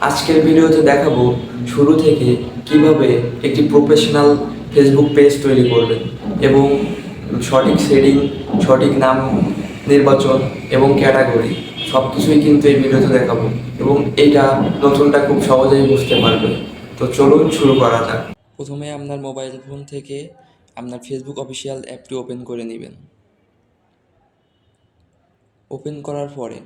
আজকের ভিডিওতে দেখাবো শুরু থেকে কীভাবে একটি প্রফেশনাল ফেসবুক পেজ তৈরি করবেন এবং সঠিক সেটিং সঠিক নাম নির্বাচন এবং ক্যাটাগরি সব কিছুই কিন্তু এই ভিডিওতে দেখাবো এবং এটা নতুনটা খুব সহজেই বুঝতে পারবে। তো চলুন শুরু করা যাক। প্রথমে আপনার মোবাইল ফোন থেকে আপনার ফেসবুক অফিসিয়াল অ্যাপটি ওপেন করে নেবেন। ওপেন করার পরে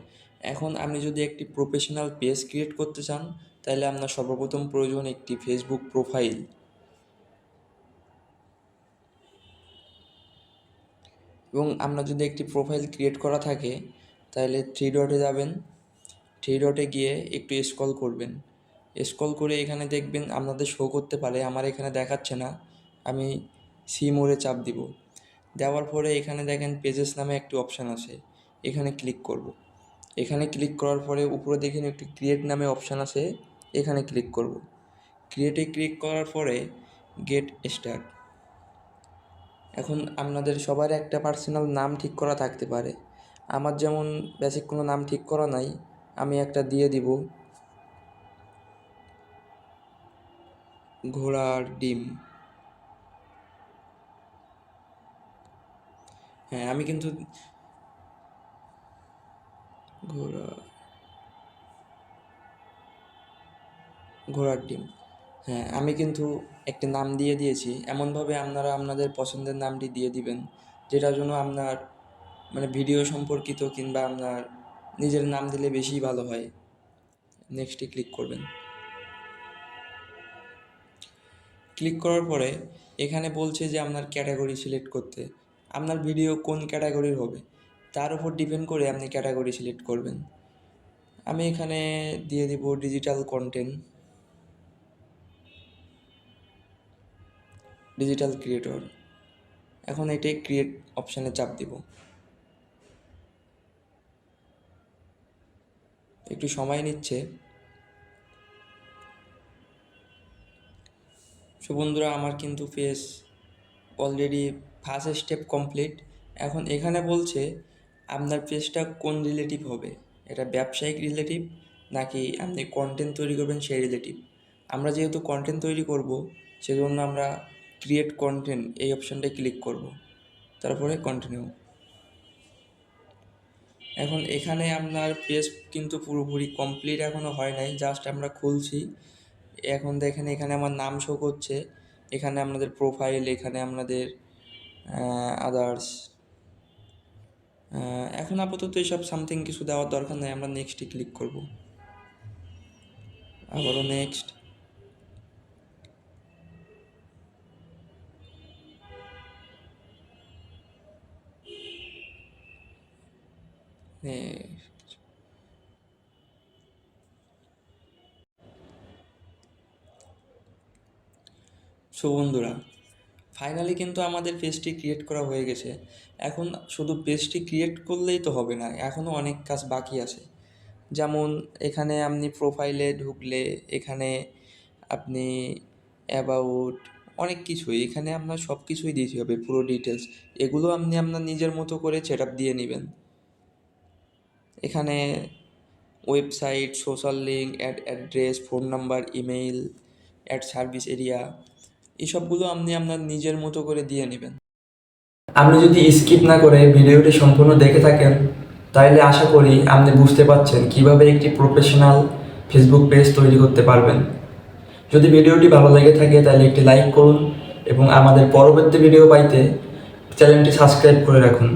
এখন আপনি যদি একটি প্রফেশনাল পেজ ক্রিয়েট করতে চান, তাহলে আপনার সর্বপ্রথম প্রয়োজন একটি ফেসবুক প্রোফাইল এবং আপনার যদি একটি প্রোফাইল ক্রিয়েট করা থাকে, তাহলে থ্রি ডটে যাবেন। থ্রি ডটে গিয়ে একটু স্ক্রল করবেন। স্ক্রল করে এখানে দেখবেন আপনাদের শো করতে পারে, আমার এখানে দেখাচ্ছে না, আমি সি মোড়ে চাপ দিব। দেওয়ার পরে এখানে দেখেন পেজেস নামে একটি অপশান আছে, এখানে ক্লিক করব। এখানে ক্লিক করার পরে উপরে দেখেন একটি ক্রিয়েট নামে অপশান আছে, এখানে ক্লিক করব। ক্রিয়েটে ক্লিক করার পরে গেট স্টার্ট এখন আপনাদের সবার একটা পার্সোনাল নাম ঠিক করা থাকতে পারে। আমার যেমন বেসিক কোনো নাম ঠিক করা নাই, আমি একটা দিয়ে দিব। ঘোড়ার ডিম। হ্যাঁ আমি কিন্তু ঘোড়া, ঘোড়ার ডিম। হ্যাঁ আমি কিন্তু একটি নাম দিয়ে দিয়েছি। এমনভাবে আপনারা আপনাদের পছন্দের নামটি দিয়ে দিবেন, যেটার জন্য আপনার মানে ভিডিও সম্পর্কিত কিংবা আপনার নিজের নাম দিলে বেশি ভালো হয়। নেক্সটে ক্লিক করবেন। ক্লিক করার পরে এখানে বলছে যে আপনার ক্যাটাগরি সিলেক্ট করতে। আপনার ভিডিও কোন ক্যাটাগরির হবে? তার উপর ডিপেন্ড করে আপনি ক্যাটাগরি সিলেক্ট করবেন। আমি এখানে দিয়ে দিব ডিজিটাল কন্টেন্ট ডিজিটাল ক্রিয়েটর এখন এটাই ক্রিয়েট অপশানে চাপ দিব। একটু সময় নিচ্ছে। সো বন্ধুরা, আমার কিন্তু page already first step complete এখন এখানে বলছে আপনার পেজটা কোন রিলেটিভ হবে? এটা ব্যবসায়িক রিলেটিভ নাকি আপনি কন্টেন্ট তৈরি করবেন সেই রিলেটিভ আমরা যেহেতু কন্টেন্ট তৈরি করব, সেজন্য আমরা ক্রিয়েট কন্টেন্ট এই অপশানটায় ক্লিক করব। তারপরে কন্টিনিউ এখন এখানে আপনার পেজ কিন্তু পুরোপুরি কমপ্লিট এখনও হয় নাই জাস্ট আমরা খুলছি। এখন দেখেন এখানে আমার নাম শো করছে। এখানে আপনাদের প্রোফাইল এখানে আপনাদের আদার্স এখন আপাতত এইসব সামথিং কিছু দেওয়ার দরকার নেই, আমরা নেক্সটে ক্লিক করব। আবারও নেক্সট সো ফাইনালি কিন্তু আমাদের পেজটি ক্রিয়েট করা হয়ে গেছে। এখন শুধু পেজটি ক্রিয়েট করলেই তো হবে না, এখনও অনেক কাজ বাকি আছে। যেমন এখানে আপনি প্রোফাইলে ঢুকলে, এখানে আপনি অ্যাবাউট অনেক কিছুই, এখানে আপনার সব কিছুই দিতে হবে, পুরো ডিটেলস এগুলো আপনি আপনার নিজের মতো করে সেট দিয়ে নেবেন। এখানে website social link add address phone number email add service area এসবগুলো আপনি আপনার নিজের মতো করে দিয়ে নেবেন। আপনি যদি স্কিপ না করে ভিডিওটি সম্পূর্ণ দেখে থাকেন তাহলে আশা করি আপনি বুঝতে পারছেন কীভাবে একটি প্রফেশনাল ফেসবুক পেজ তৈরি করতে পারবেন। যদি ভিডিওটি ভালো লেগে থাকে তাহলে একটি লাইক করুন এবং আমাদের পরবর্তী ভিডিও পাইতে চ্যানেলটি সাবস্ক্রাইব করে রাখুন।